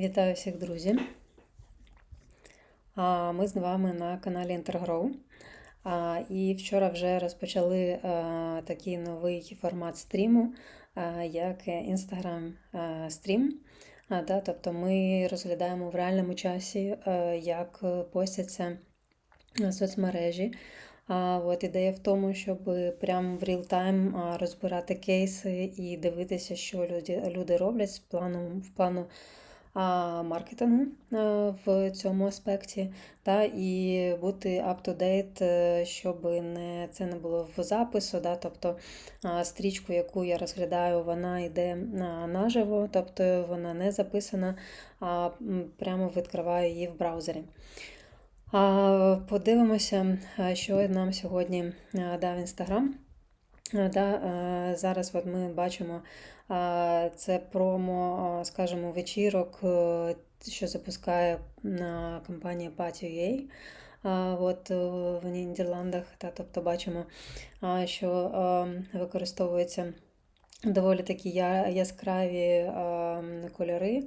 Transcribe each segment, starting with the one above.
Вітаю всіх друзі! Ми з вами на каналі. А, І вчора вже розпочали такий новий формат стріму, як Instagram стрім. Тобто ми розглядаємо в реальному часі, як постяться соцмережі. А, От ідея в тому, щоб прямо в реал-тайм розбирати кейси і дивитися, що люди, люди роблять з плану, в плану маркетингу в цьому аспекті, та, і бути up-to-date, е, щоб не, це не було в запису. Да, тобто стрічку, яку я розглядаю, вона йде наживо, тобто вона не записана, а прямо відкриваю її в браузері. Подивимося, що нам сьогодні дав Інстаграм. Да, зараз от ми бачимо це промо, скажімо, вечірок, е, що запускає компанія Patio.ua от, е, в Нідерландах. Та, тобто бачимо, що використовуються доволі такі яскраві кольори,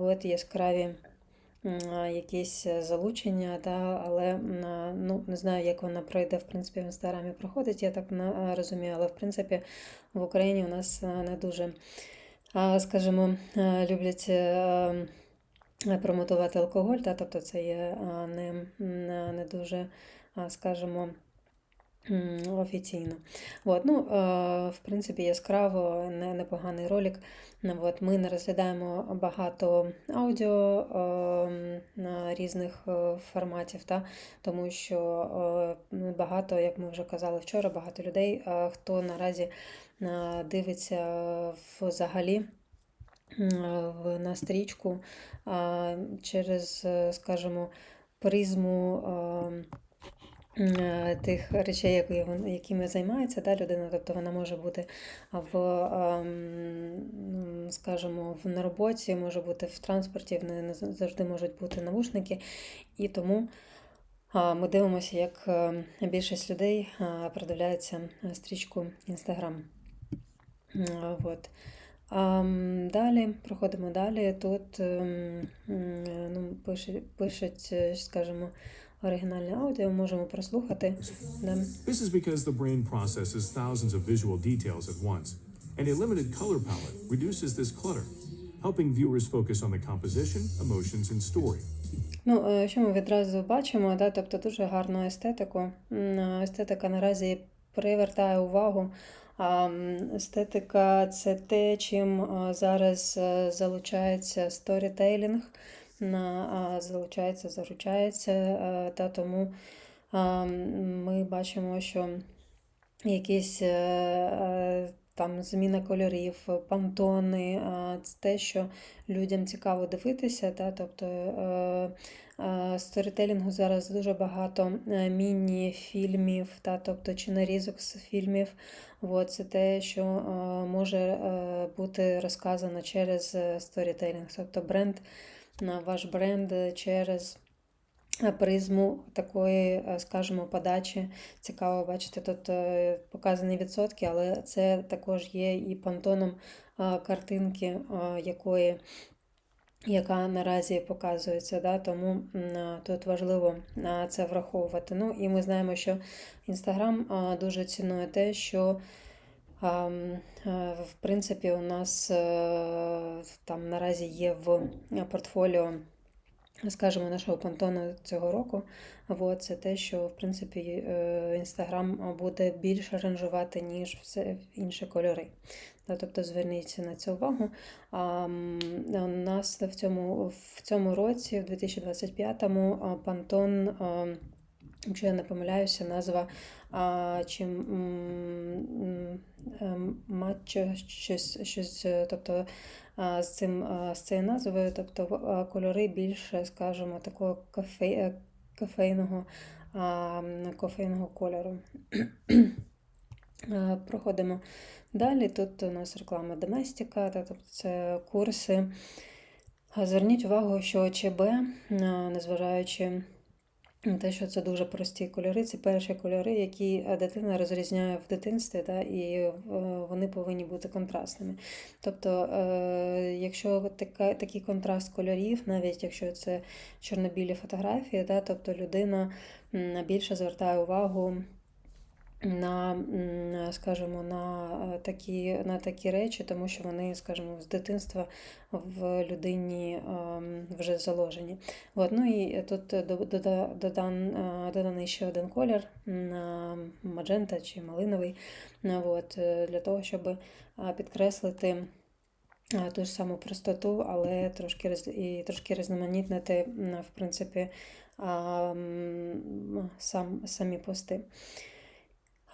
от, яскраві якісь залучення, да, але ну, не знаю, як вона пройде, в принципі, в інстаграмі проходить, я так розумію, але в принципі в Україні у нас не дуже, скажімо, люблять промотувати алкоголь, да, тобто це є не, не дуже, скажімо, офіційно. От, ну, е, в принципі, яскраво, непоганий ролик. Ну, От, ми не розглядаємо багато аудіо е, на різних е, форматів, та, тому що е, багато, як ми вже казали вчора, багато людей, хто наразі дивиться взагалі на стрічку через, скажімо, призму. Е, е, тих речей, якими займається да, людина, тобто вона може бути в, ем, скажімо, в, на роботі, може бути в транспорті, не завжди можуть бути навушники. І тому ми дивимося, як е, більшість людей продивляється е, стрічку Instagram. М, Далі, проходимо далі. Тут ем, ну, пишуть, е, скажімо, оригінальне аудіо, можемо прослухати. This is because the brain processes thousands of visual details at once, and a limited color palette reduces this clutter, helping viewers focus on the composition, emotions, and story. Ну, е, що ми відразу бачимо, да, тобто дуже гарну естетику. Е, Естетика наразі привертає увагу. А естетика це те, чим е, зараз е, залучається сторітейлінг, на- залучається, заручається, е, та тому ми бачимо, що якісь е, е, там зміна кольорів, пантони, це те, що людям цікаво дивитися. Та, тобто сторітелінгу зараз дуже багато міні-фільмів, та, тобто чи нарізок з фільмів. От, це те, що може бути розказано через сторітелінг. Тобто бренд, на ваш бренд е, через е, призму такої, е, скажімо, подачі. Цікаво бачити, тут показані відсотки, але це також є і пантоном е, картинки, якої, яка наразі показується. Да? Тому тут важливо це враховувати. Ну і ми знаємо, що Інстаграм дуже цінує те, що В принципі, у нас е, там наразі є в портфоліо, скажімо, нашого пантону цього року. От, це те, що в принципі Інстаграм буде більше ранжувати, ніж все інші кольори. Тобто зверніть на це увагу. А, у нас в цьому, в цьому році, в 2025-му, а, Пантон, а, якщо я не помиляюся, назва а, чи м, м, матчо щось, щось, е, тобто з цим з цією назвою, тобто кольори більше, скажімо, такого кафе, е, кофейного, кофейного кольору. Е, Проходимо далі. Тут у нас реклама Доместіка, тобто це курси. Зверніть увагу, що ЧБ, незважаючи те, що це дуже прості кольори, це перші кольори, які е, дитина розрізняє в дитинстві, да, і е, вони повинні бути контрастними. Тобто, е, якщо така, такий контраст кольорів, навіть якщо це чорно-білі фотографії, да, тобто людина більше звертає увагу на, скажімо, на е, такі, на такі речі, тому що вони, скажімо, з дитинства в людині ем, вже заложені. От, ну і тут додан, е, доданий ще один колір е, маджента чи малиновий, от, для того, щоб підкреслити ту ж саму простоту, але трошки і трошки різноманітнити, в принципі, сам, самі пости.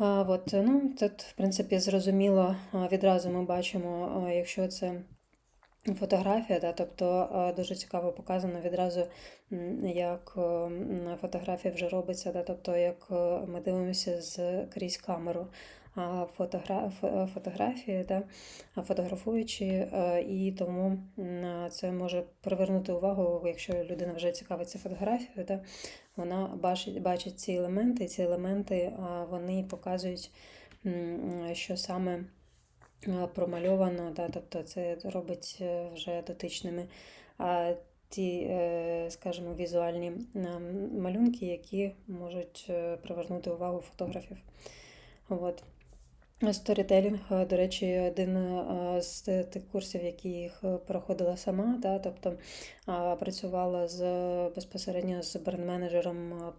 От, ну, тут, в принципі, зрозуміло, відразу ми бачимо, якщо це фотографія, да, тобто дуже цікаво показано відразу, як е, фотографія вже робиться, да, тобто як е, ми дивимося з крізь камеру. А, Фотогра... фо- фотографії, да, фотографуючи, е, і тому це може привернути увагу, якщо людина вже цікавиться фотографією, да, вона бачить, бачить ці елементи, і ці елементи вони показують, що саме промальовано, да, тобто це робить е, вже дотичними ті, е, скажімо, візуальні малюнки, які можуть е, привернути увагу фотографів. От. Сторітелінг, е, до речі, один е, з тих курсів, яких е, проходила сама, да, тобто працювала з безпосередньо з бренд-менеджером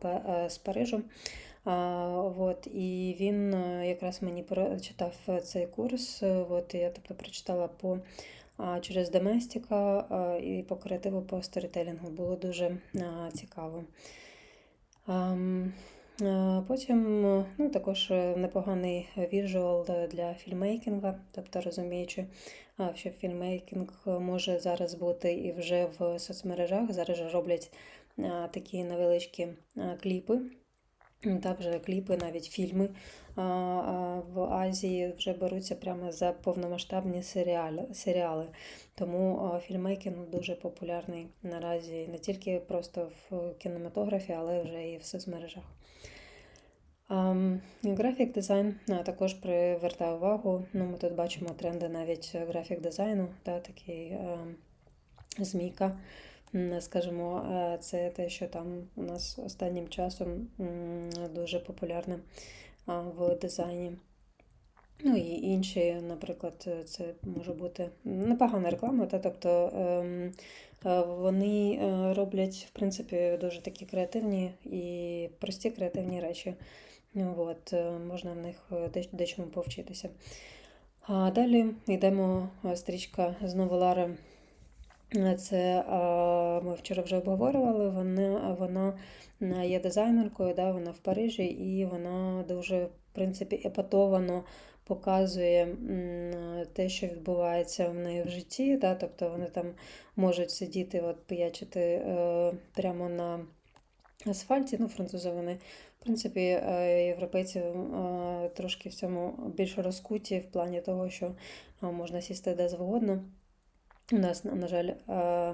з Парижу. От, і він якраз мені прочитав цей курс. От, я тобто прочитала по через Доместіка а, і по креативу по сторітелінгу. Було дуже цікаво. Е, Потім е, ну, також е, непоганий віжуал для фільмейкінга, тобто розуміючи, що фільмейкінг може зараз бути і вже в соцмережах. Зараз роблять такі невеличкі кліпи. Та вже кліпи, навіть фільми в Азії вже беруться прямо за повномасштабні серіали. Тому фільмейкінг дуже популярний наразі не тільки просто в кінематографі, але вже і в соцмережах. Графік дизайн також привертає увагу. Ну, ми тут бачимо тренди навіть графік дизайну, та, такий змійка. Скажімо, е, це те, що там у нас останнім часом дуже популярне в дизайні. Ну і інші, наприклад, це може бути непогана реклама, та, тобто ем, е, вони е, роблять, в принципі, дуже такі креативні і прості креативні речі. От, е, можна в них е, дечому повчитися. А далі йдемо е, стрічка знову Лара. Е, Це ми вчора вже обговорювали. Вона, вона є дизайнеркою, да, вона в Парижі, і вона дуже, в принципі, епатовано показує те, що відбувається в неї в житті. Да, тобто вони там можуть сидіти, от, пиячити прямо на асфальті. Ну, французи вони, в принципі, е, європейці е, трошки в цьому більш розкуті в плані того, що е, можна сісти де завгодно. У нас, на жаль, е,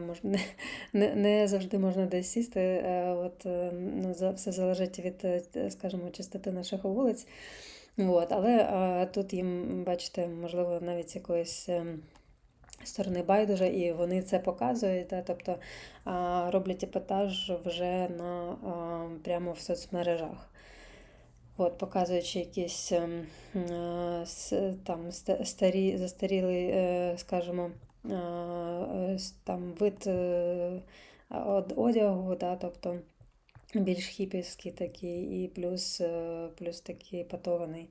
не, не, завжди можна десь сісти. От, ну, все залежить від, скажімо, чистоти наших вулиць. От, але тут їм, бачите, можливо, навіть якоїсь ем, сторони байдуже, і вони це показують. Тобто роблять епатаж вже на, прямо в соцмережах. От, показуючи якісь ем, там старі, застарілий, е, скажімо, там вид е, одягу, да, тобто більш хіпівський такий, і плюс, е, плюс такий патований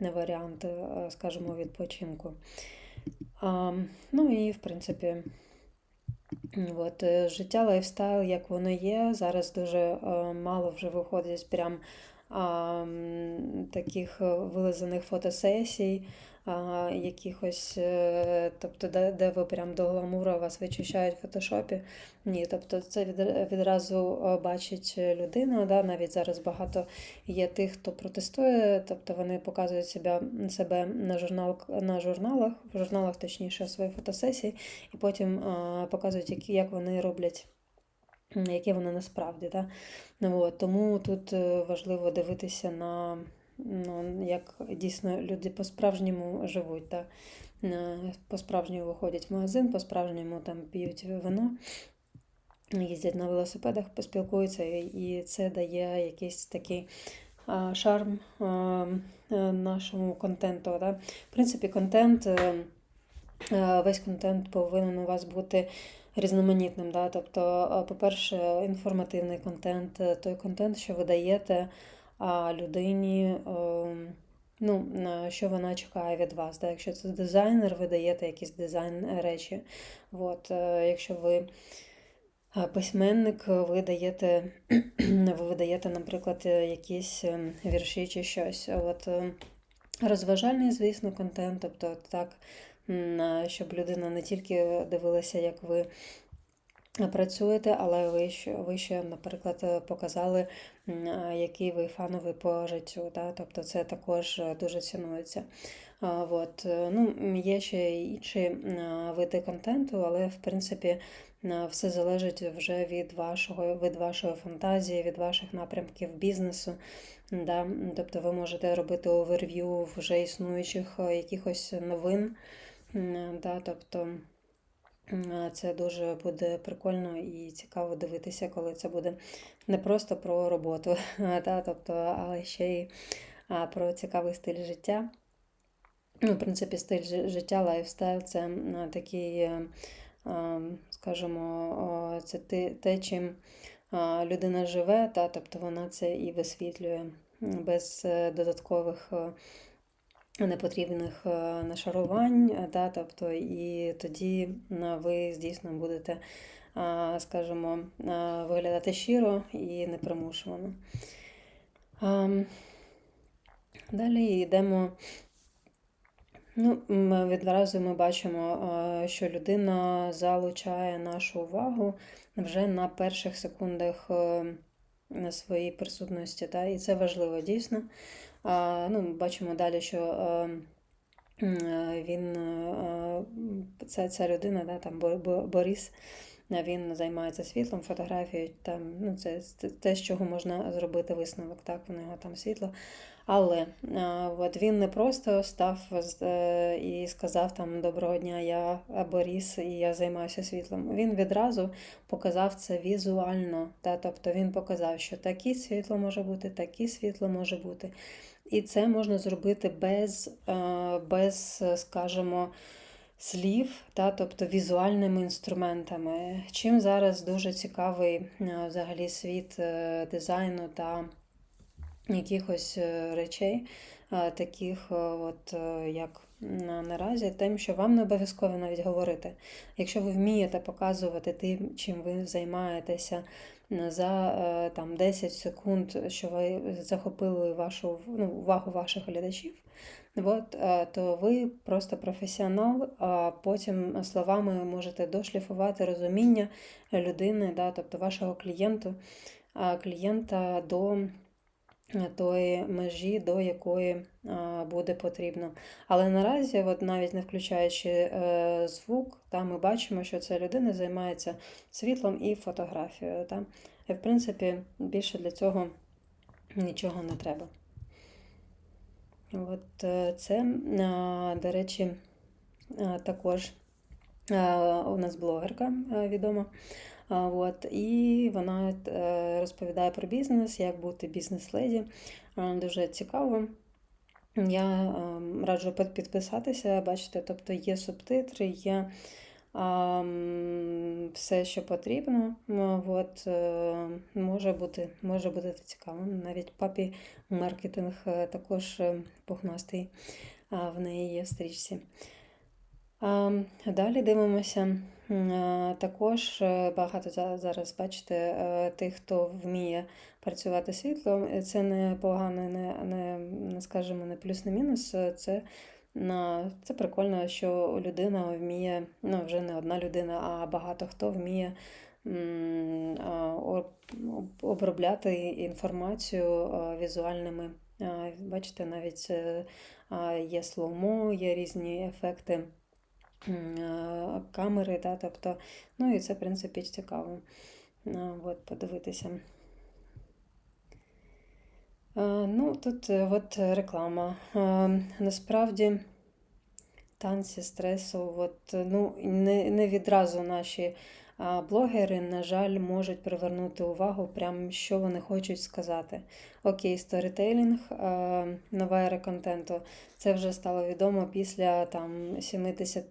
варіант, скажімо, відпочинку. А, ну і, в принципі, От, е, життя, лайфстайл, як воно є. Зараз дуже е, мало вже виходить прям таких е, вилизаних фотосесій, якихось, е, тобто, де, де ви прям до гламура вас вичищають в фотошопі. Ні, тобто це відразу е, бачить людина. Да? Навіть зараз багато є тих, хто протестує, тобто вони показують себе, себе на, журнал, на журналах, в журналах, точніше, свої фотосесії, і потім показують, як вони роблять яке воно насправді. Да? Ну, от, тому тут е, важливо дивитися на ну, як дійсно люди по-справжньому живуть. Да? Е, По-справжньому виходять в магазин, по-справжньому там п'ють вино, їздять на велосипедах, поспілкуються, і- це дає якийсь такий шарм е, нашому контенту. Да? В принципі, контент, весь контент повинен у вас бути різноманітним. Да? Тобто, е, по-перше, інформативний контент, е, той контент, що ви даєте людині. е, Ну, що вона чекає від вас. Да? Якщо це дизайнер, ви даєте якісь дизайн речі. От, е, якщо ви письменник, ви даєте, ви видаєте, наприклад, якісь е, вірші чи щось. От, е, розважальний, звісно, контент, тобто так, щоб людина не тільки дивилася, як ви працюєте, але ви ще, ви ще, наприклад, показали, який ви фановий по життю. Да? Тобто це також дуже цінується. От. е, Ну, є ще інші види контенту, але в принципі все залежить вже від вашого, від вашої фантазії, від ваших напрямків бізнесу. Да? Тобто ви можете робити оверв'ю вже існуючих е, якихось новин. Да? Тобто Це дуже буде прикольно і цікаво дивитися, коли це буде не просто про роботу, та, тобто, але ще й про цікавий стиль життя. Ну, в принципі, стиль життя, лайфстайл це такий, е, скажімо, це те, чим людина живе, та, тобто вона це і висвітлює без е, додаткових. Е, непотрібних е, нашарувань, е, да, тобто, і тоді е, ви дійсно будете, скажімо, е, виглядати щиро і непримушувано. Далі йдемо. Ну, відразу ми бачимо, е, що людина залучає нашу увагу вже на перших секундах е, своїй присутності. Та? І це важливо дійсно. Ну, бачимо далі, що е, е, він, е, ця, ця людина, да, там Бо- Бо- Борис, він займається світлом, фотографією, там, ну, це те- те, з чого можна зробити висновок, так, у нього там світло. Але от він не просто став і сказав там Доброго дня, я Борис, і я займаюся світлом. Він відразу показав це візуально. Та, тобто він показав, що таке світло може бути, таке світло може бути. І це можна зробити без, е, без е, скажімо, слів, та, тобто візуальними інструментами. Чим зараз дуже цікавий е, взагалі світ дизайну та якихось речей, таких, от, як наразі, тим, що вам не обов'язково навіть говорити. Якщо ви вмієте показувати тим, чим ви займаєтеся за е, там, 10 секунд, що ви захопили вашу ну, увагу ваших глядачів, от, е, то ви просто професіонал, а потім словами можете дошліфувати розуміння людини, да, тобто вашого клієнту, клієнта до тої межі, до якої а, буде потрібно. Але наразі, от навіть не включаючи е, звук, та, ми бачимо, що ця людина займається світлом і фотографією. Та. І, в принципі, більше для цього нічого не треба. От е, це, до речі, також у нас блогерка відома. От, і вона е, розповідає про бізнес, як бути бізнес-леді. Дуже цікаво. Я раджу під- підписатися, бачите, тобто є субтитри, є все, що потрібно. От, е, може бути, може бути цікаво. Навіть папі маркетинг е, також е, пухнастий в неї є в стрічці. А, Далі дивимося. Е, Також е, багато за- зараз, бачите, е, тих, хто вміє працювати світлом. Це не погано, не, не, не скажімо, не плюс, не мінус. Це, це прикольно, що людина вміє, ну вже не одна людина, а багато хто вміє обробляти інформацію візуальними. Бачите, навіть є слоумо, є різні ефекти камери, да, тобто, ну і це, в принципі, цікаво. От, подивитися. Ну, тут е, от реклама. Насправді танці стресу, от, ну, не, не відразу наші а, блогери, на жаль, можуть привернути увагу, прям що вони хочуть сказати. Окей, сторітейлінг, нова ера контенту. Це вже стало відомо після там 70,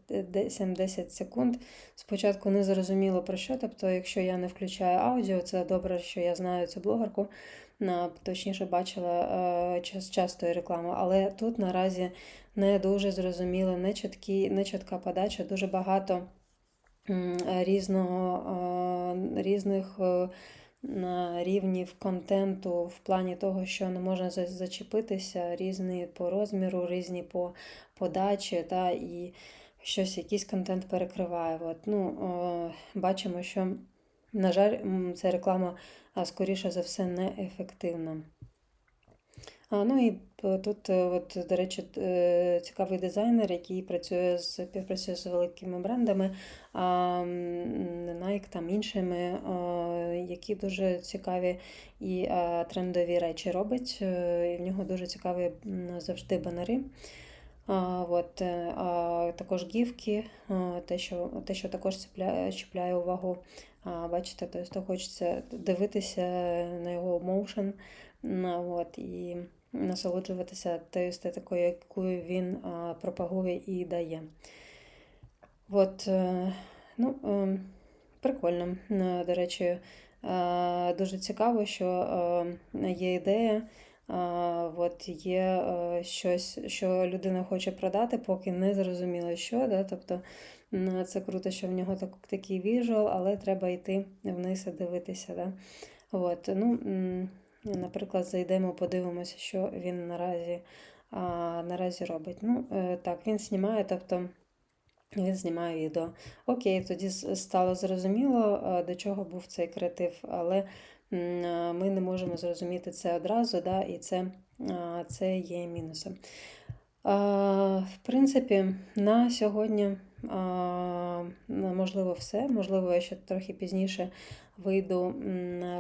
70 секунд. Спочатку не зрозуміло про що. Тобто, якщо я не включаю аудіо, це добре, що я знаю цю блогерку. Точніше, бачила час, часто рекламу, але тут наразі не дуже зрозуміло, не, чітка подача, дуже багато різного, е, різних е, рівнів контенту в плані того, що не можна зачепитися, різні по розміру, різні по подачі, та, і щось, якийсь контент перекриває. От, ну, бачимо, що, на жаль, ця реклама, скоріше за все, неефективна. Ну і тут, е, от, до речі, е, цікавий дизайнер, який працює з співпрацює з великими брендами, Nike там іншими, е, які дуже цікаві і е, трендові речі робить. Е, І в нього дуже цікаві завжди банери. А, от, е, а, також гівки, те, що, те, що також чіпляє, чіпляє увагу. А, бачите, тобто хочеться дивитися на його моушен, от, і насолоджуватися тією естетикою, яку він пропагує і дає. От, е, ну, е, прикольно. Е, До речі, дуже цікаво, що є ідея. От є щось, що людина хоче продати, поки не зрозуміло, що. Да? Тобто це круто, що в нього так, такий віжуал, але треба йти вниз і дивитися. Да? От, ну, наприклад, зайдемо, подивимося, що він наразі, а, наразі робить. Ну, е, так, він знімає, тобто. Він знімає відео. Окей, тоді стало зрозуміло, до чого був цей креатив, але ми не можемо зрозуміти це одразу, да, і це, це є мінусом. В принципі, на сьогодні ну, можливо все. Можливо, я ще трохи пізніше вийду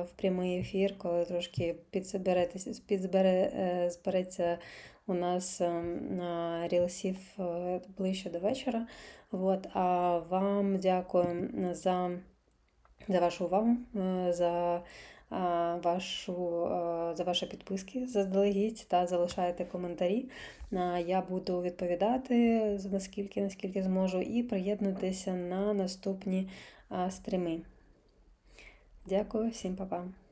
в прямий ефір, коли трошки підзберетеся, підзбере, е, у нас на рілсів е, ближче до вечора. От, а вам дякую за, за вашу увагу, е, за вашу, е, за ваші підписки заздалегідь та залишайте коментарі. Я буду відповідати наскільки, наскільки зможу, і приєднуйтеся на наступні стріми. Дякую, всім па-па.